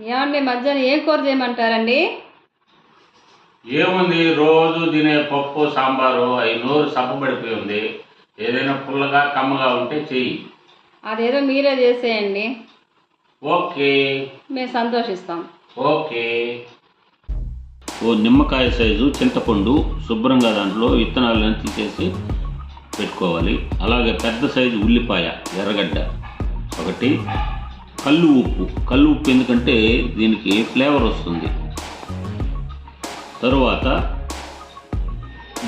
ఏమండి మధ్యాహ్నం ఏం కూర చేయమంటారండి? ఏముంది రోజు తినే పప్పు సాంబారు అవి నోరు సప్పబడిపోయి ఉంది. ఏదైనా పుల్లగా కమ్మగా ఉంటే చెయ్యి. అదేదో మీరే చేసేయండి. ఓకే. మేము సంతోషిస్తాం. ఓకే. ఓ నిమ్మకాయ సైజు చింతపండు శుభ్రంగా దాంట్లో విత్తనాలను తీసేసి పెట్టుకోవాలి. అలాగే పెద్ద సైజు ఉల్లిపాయ ఎర్రగడ్డ ఒకటి కల్లు ఉప్పు కల్లు ఉప్పు ఎందుకంటే దీనికి ఫ్లేవర్ వస్తుంది. తరువాత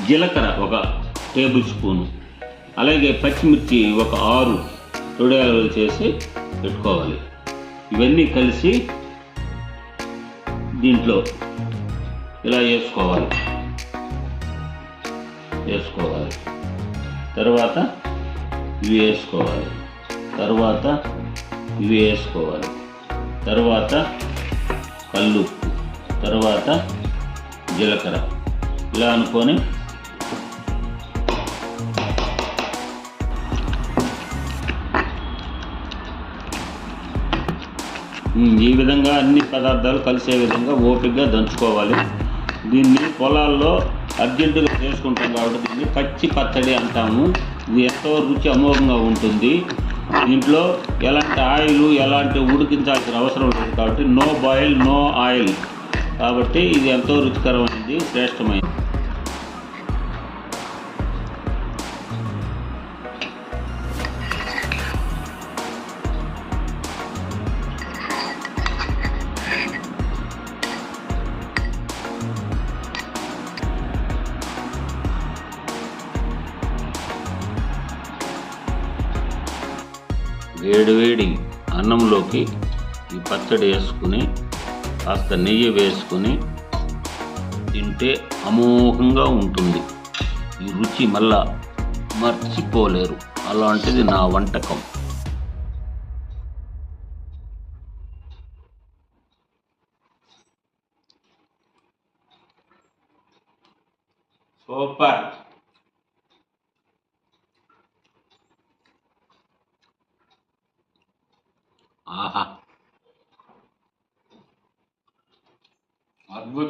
జీలకర్ర ఒక టేబుల్ స్పూను. అలాగే పచ్చిమిర్చి ఒక ఆరు తొడియాలు చేసి పెట్టుకోవాలి. ఇవన్నీ కలిసి దీంట్లో ఇలా వేసుకోవాలి. వేసుకోవాలి. తర్వాత ఇవి వేసుకోవాలి. తర్వాత ఇవి వేసుకోవాలి. తర్వాత కల్లుప్పు తర్వాత జీలకర్ర. ఇలా అనుకొని ఈ విధంగా అన్ని పదార్థాలు కలిసే విధంగా ఓపికగా దంచుకోవాలి. దీన్ని పొలాల్లో అర్జెంటుగా చేసుకుంటాం కాబట్టి దీన్ని పచ్చి పచ్చడి అంటాము. ఇది ఎంతో రుచి అమోఘంగా ఉంటుంది. దీంట్లో ఎలాంటి ఆయిల్ ఎలాంటి ఉడికించాల్సిన అవసరం లేదు కాబట్టి నో బాయిల్ నో ఆయిల్ కాబట్టి ఇది ఎంతో రుచికరమైనది శ్రేష్టమైనది. వేడివేడి అన్నంలోకి ఈ పచ్చడి వేసుకుని కాస్త నెయ్యి వేసుకుని తింటే అమోఘంగా ఉంటుంది. ఈ రుచి మళ్ళా మర్చిపోలేరు. అలాంటిది నా వంటకం. సూపర్. 아하. 아, 이거